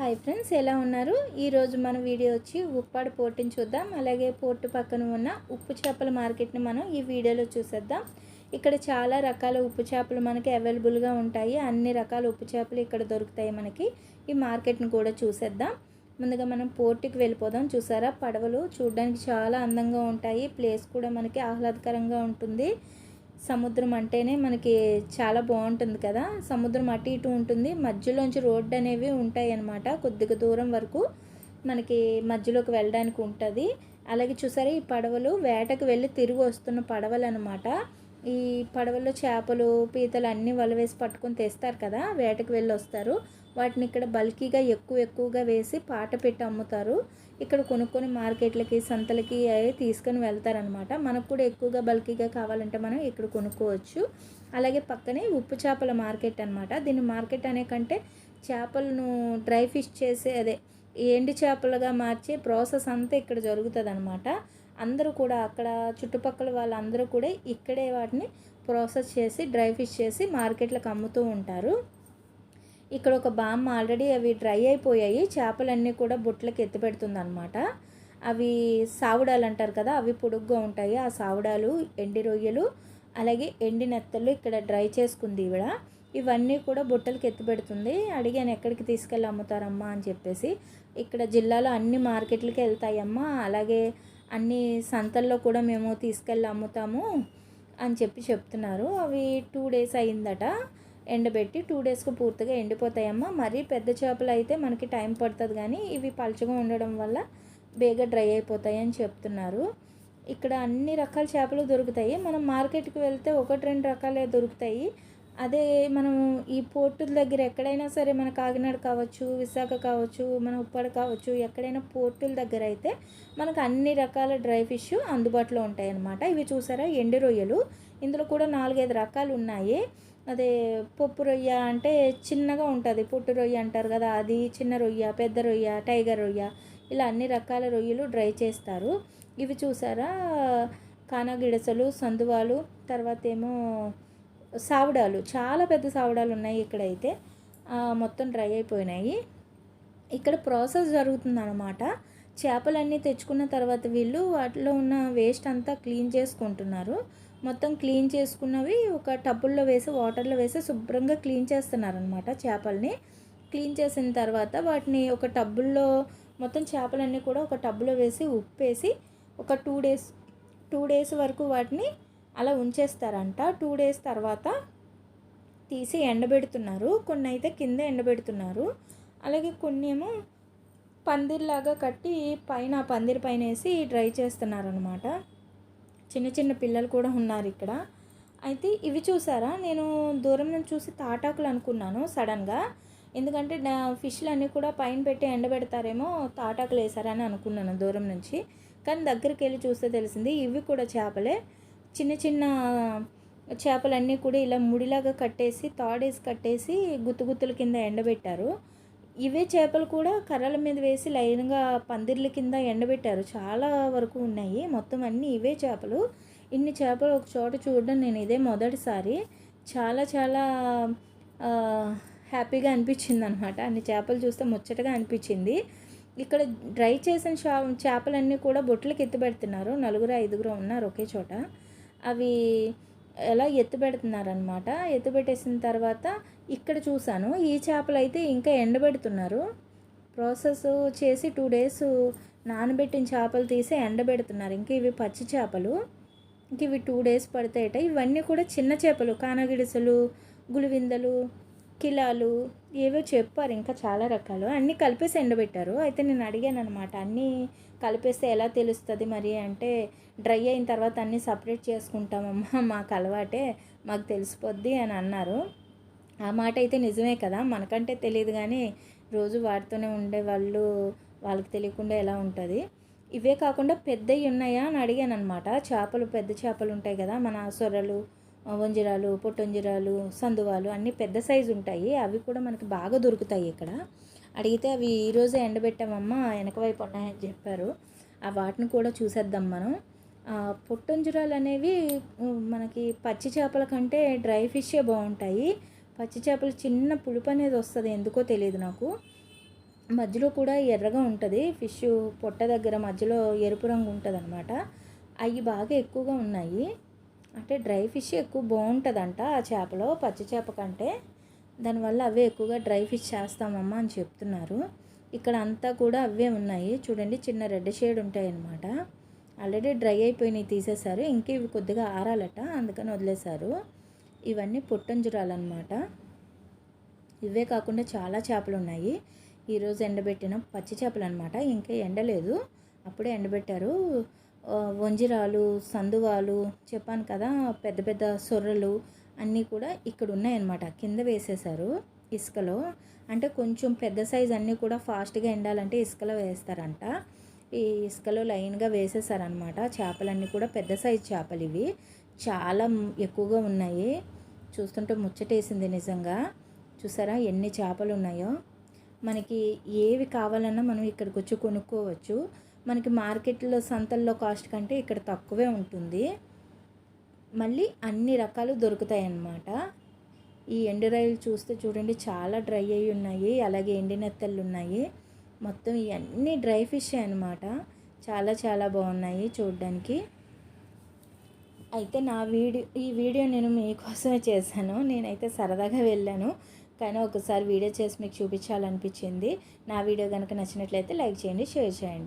Hi friends ఎలా ఉన్నారు? ఈరోజు మన వీడియో వచ్చి ఉప్పాడు పోర్టుని చూద్దాం. అలాగే పోర్టు పక్కన ఉన్న ఉప్పు చేపల మార్కెట్ని మనం ఈ వీడియోలో చూసేద్దాం. ఇక్కడ చాలా రకాల ఉప్పు చేపలు మనకి అవైలబుల్గా ఉంటాయి. అన్ని రకాల ఉప్పు చేపలు ఇక్కడ దొరుకుతాయి మనకి. ఈ మార్కెట్ని కూడా చూసేద్దాం. ముందుగా మనం పోర్టుకి వెళ్ళిపోదాం. చూసారా? పడవలు చూడడానికి చాలా అందంగా ఉంటాయి. ప్లేస్ కూడా మనకి ఆహ్లాదకరంగా ఉంటుంది. సముద్రం అంటేనే మనకి చాలా బాగుంటుంది కదా. సముద్రం అటు ఇటు ఉంటుంది. మధ్యలోంచి రోడ్డు అనేవి ఉంటాయి అన్నమాట కొద్దిగా దూరం వరకు మనకి మధ్యలోకి వెళ్ళడానికి ఉంటుంది. అలాగే చూసారా ఈ పడవలు? వేటకు వెళ్ళి తిరిగి వస్తున్న పడవలు అనమాట ఈ పడవల్లో చేపలు పీతలు అన్నీ వల వేసి పట్టుకొని తెస్తారు కదా వేటకు వెళ్ళి వస్తారు. వాటిని ఇక్కడ బల్కీగా ఎక్కువ ఎక్కువగా వేసి పాట పెట్టి అమ్ముతారు. ఇక్కడ కొనుక్కొని మార్కెట్లకి సంతలకి అవి తీసుకొని వెళ్తారనమాట మనకు కూడా ఎక్కువగా బల్కీగా కావాలంటే మనం ఇక్కడ కొనుక్కోవచ్చు. అలాగే పక్కనే ఉప్పు చేపల మార్కెట్ అనమాట దీన్ని మార్కెట్ అనే కంటే చేపలను డ్రై ఫిష్ చేసే అదే ఎండి చేపలుగా మార్చే ప్రాసెస్ అంతా ఇక్కడ జరుగుతుంది అనమాట అందరూ కూడా అక్కడ చుట్టుపక్కల వాళ్ళందరూ కూడా ఇక్కడే వాటిని ప్రాసెస్ చేసి డ్రై ఫిష్ చేసి మార్కెట్లకు అమ్ముతూ ఉంటారు. ఇక్కడ ఒక బామ్మ ఆల్రెడీ అవి డ్రై అయిపోయాయి. చేపలన్నీ కూడా బుట్టలకు ఎత్తిపెడుతుంది అనమాట అవి సావుడాలు అంటారు కదా అవి పొడుగ్గా ఉంటాయి. ఆ సావుడాలు ఎండి రొయ్యలు అలాగే ఎండి నెత్తలు ఇక్కడ డ్రై చేసుకుంది ఈవిడ. ఇవన్నీ కూడా బుట్టలకు ఎత్తిపెడుతుంది అడిగాను ఎక్కడికి తీసుకెళ్ళి అమ్ముతారమ్మా? అని చెప్పేసి. ఇక్కడ జిల్లాలో అన్ని మార్కెట్లకి వెళ్తాయమ్మా. అలాగే అన్ని సంతల్లో కూడా మేము తీసుకెళ్ళి అమ్ముతాము అని చెప్పి చెప్తున్నారు. అవి టూ డేస్ అయిందట. ఎండబెట్టి టూ డేస్కి పూర్తిగా ఎండిపోతాయమ్మా. మరీ పెద్ద చేపలు అయితే మనకి టైం పడుతుంది కానీ ఇవి పలుచగా ఉండడం వల్ల బేగా డ్రై అయిపోతాయి అని చెప్తున్నారు. ఇక్కడ అన్ని రకాల చేపలు దొరుకుతాయి. మనం మార్కెట్కి వెళ్తే ఒకటి రెండు రకాలే దొరుకుతాయి. అదే మనం ఈ పోర్టుల దగ్గర ఎక్కడైనా సరే మన కాకినాడ కావచ్చు విశాఖ కావచ్చు మన ఉప్పాడ కావచ్చు ఎక్కడైనా పోర్టుల దగ్గర అయితే మనకు అన్ని రకాల డ్రై ఫిష్ అందుబాటులో ఉంటాయి అన్నమాట ఇవి చూసారా? ఎండు రొయ్యలు. ఇందులో కూడా నాలుగైదు రకాలు ఉన్నాయి. అదే పప్పు రొయ్య అంటే చిన్నగా ఉంటుంది. పొట్టు రొయ్య అంటారు కదా అది చిన్న రొయ్య పెద్ద రొయ్య టైగర్ రొయ్య ఇలా అన్ని రకాల రొయ్యలు డ్రై చేస్తారు. ఇవి చూసారా? కానగిడసలు సందువాలు తర్వాత ఏమో సావిడాలు చాలా పెద్ద సావిడాలు ఉన్నాయి ఇక్కడైతే. మొత్తం డ్రై అయిపోయినాయి. ఇక్కడ ప్రాసెస్ జరుగుతుంది అనమాట చేపలన్నీ తెచ్చుకున్న తర్వాత వీళ్ళు వాటిలో ఉన్న వేస్ట్ అంతా క్లీన్ చేసుకుంటున్నారు. మొత్తం క్లీన్ చేసుకున్నవి ఒక టబ్బుల్లో వేసి వాటర్లో వేసి శుభ్రంగా క్లీన్ చేస్తున్నారనమాట చేపల్ని. క్లీన్ చేసిన తర్వాత వాటిని ఒక టబ్బుల్లో మొత్తం చేపలన్నీ కూడా ఒక టబ్బులో వేసి ఉప్పేసి ఒక టూ డేస్ టూ డేస్ వరకు వాటిని అలా ఉంచేస్తారంట. టూ డేస్ తర్వాత తీసి ఎండబెడుతున్నారు. కొన్ని అయితే కింద ఎండబెడుతున్నారు. అలాగే కొన్ని ఏమో పందిర్లాగా కట్టి పైన పందిరి పైన వేసి డ్రై చేస్తున్నారనమాట చిన్న చిన్న పిల్లలు కూడా ఉన్నారు ఇక్కడ. అయితే ఇవి చూసారా? నేను దూరం నుంచి చూసి తాటాకులు అనుకున్నాను సడన్గా. ఎందుకంటే నా ఫిష్లు అన్నీ కూడా పైన పెట్టి ఎండబెడతారేమో తాటాకులు వేసారని అనుకున్నాను దూరం నుంచి. కానీ దగ్గరికి వెళ్ళి చూస్తే తెలిసింది ఇవి కూడా చేపలే. చిన్న చిన్న చేపలన్నీ కూడా ఇలా ముడిలాగా కట్టేసి తాడేసి కట్టేసి గుత్తుగుత్తుల కింద ఎండబెట్టారు. ఇవే చేపలు కూడా కర్రల మీద వేసి లైన్గా పందిర్ల కింద ఎండబెట్టారు. చాలా వరకు ఉన్నాయి. మొత్తం అన్నీ ఇవే చేపలు. ఇన్ని చేపలు ఒక చోట చూడడం నేను ఇదే మొదటిసారి. చాలా చాలా హ్యాపీగా అనిపించింది అనమాట అన్ని చేపలు చూస్తే ముచ్చటగా అనిపించింది. ఇక్కడ డ్రై చేసిన చా చేపలన్నీ కూడా బొట్లకి ఎత్తిపెడుతున్నారు నలుగురు ఐదుగురు ఉన్నారు ఒకే చోట. అవి ఎలా ఎత్తుపెడుతున్నారనమాట ఎత్తుపెట్టేసిన తర్వాత ఇక్కడ చూశాను. ఈ చేపలు అయితే ఇంకా ఎండబెడుతున్నారు. ప్రాసెస్ చేసి టూ డేస్ నానబెట్టిన చేపలు తీసి ఎండబెడుతున్నారు. ఇంకా ఇవి పచ్చి చేపలు. ఇంక ఇవి టూ డేస్ పడతాయట ఇవన్నీ కూడా చిన్న చేపలు. కానగిడిసలు గులివిందలు కిలాలు ఏవో చెప్పారు ఇంకా చాలా రకాలు. అన్నీ కలిపేసి ఎండబెట్టారు. అయితే నేను అడిగాను అనమాట అన్నీ కలిపేస్తే ఎలా తెలుస్తుంది మరి? అంటే డ్రై అయిన తర్వాత అన్నీ సపరేట్ చేసుకుంటామమ్మా మాకు అలవాటే మాకు తెలిసిపోద్ది అని అన్నారు. ఆ మాట అయితే నిజమే కదా? మనకంటే తెలియదు కానీ రోజు వాటితోనే ఉండే వాళ్ళు వాళ్ళకి తెలియకుండా ఎలా ఉంటుంది? ఇవే కాకుండా పెద్దవి ఉన్నాయా అని అడిగాను అనమాట చేపలు పెద్ద చేపలు ఉంటాయి కదా మన సొరలు వంజరాలు పొట్టొంజిరాలు సందువాలు అన్నీ పెద్ద సైజు ఉంటాయి. అవి కూడా మనకి బాగా దొరుకుతాయి ఇక్కడ. అడిగితే అవి ఈరోజే ఎండబెట్టామమ్మా వెనక వైపు ఉన్నాయని చెప్పారు. ఆ వాటిని కూడా చూసేద్దాం మనం. పొట్టొంజురాలు అనేవి మనకి పచ్చి చేపల కంటే డ్రై ఫిషే బాగుంటాయి. పచ్చి చేపలు చిన్న పులుపు అనేది వస్తుంది ఎందుకో తెలియదు నాకు. మధ్యలో కూడా ఎర్రగా ఉంటుంది. ఫిష్ పొట్ట దగ్గర మధ్యలో ఎరుపు రంగు ఉంటుంది అనమాట అవి బాగా ఎక్కువగా ఉన్నాయి. అంటే డ్రై ఫిష్ ఎక్కువ బాగుంటుందంట ఆ చేపలో పచ్చి చేప కంటే. దానివల్ల అవే ఎక్కువగా డ్రై ఫిష్ చేస్తామమ్మా అని చెప్తున్నారు. ఇక్కడ అంతా కూడా అవే ఉన్నాయి. చూడండి చిన్న రెడ్ షేడ్ ఉంటాయి అన్నమాట ఆల్రెడీ డ్రై అయిపోయినాయి తీసేశారు. ఇంక ఇవి కొద్దిగా ఆరాలట అందుకని వదిలేశారు. ఇవన్నీ పుట్టంజురాలన్నమాట. ఇవే కాకుండా చాలా చేపలు ఉన్నాయి ఈరోజు ఎండబెట్టిన పచ్చి చేపలు అనమాట ఇంకా ఎండలేదు. అప్పుడే ఎండబెట్టారు. వంజిరాలు సందువాలు చెప్పాను కదా పెద్ద పెద్ద సొర్రలు అన్నీ కూడా ఇక్కడ ఉన్నాయన్నమాట. కింద వేసేశారు ఇసుకలో. అంటే కొంచెం పెద్ద సైజ్ అన్నీ కూడా ఫాస్ట్గా ఎండాలంటే ఇసుకలో వేస్తారంట. ఈ ఇసుకలో లైన్గా వేసేసారనమాట చేపలన్నీ కూడా పెద్ద సైజ్ చేపలు ఇవి. చాలా ఎక్కువగా ఉన్నాయి. చూస్తుంటే ముచ్చటేసింది నిజంగా. చూసారా ఎన్ని చేపలు ఉన్నాయో. మనకి ఏవి కావాలన్నా మనం ఇక్కడికి వచ్చి కొనుక్కోవచ్చు. మనకి మార్కెట్లో సంతల్లో కాస్ట్ కంటే ఇక్కడ తక్కువే ఉంటుంది. మళ్ళీ అన్ని రకాలు దొరుకుతాయి అన్నమాట ఈ ఎండు రైలు చూస్తే చూడండి చాలా డ్రై అయి ఉన్నాయి. అలాగే ఎండినెత్తళ్ళు ఉన్నాయి. మొత్తం ఇవన్నీ డ్రై ఫిష్ అనమాట చాలా చాలా బాగున్నాయి చూడడానికి. అయితే నా వీడియో ఈ వీడియో నేను మీకోసమే చేశాను. నేనైతే సరదాగా వెళ్ళాను. కానీ ఒకసారి వీడియో చేసి మీకు చూపించాలనిపించింది. నా వీడియో కనుక నచ్చినట్లయితే లైక్ చేయండి షేర్ చేయండి.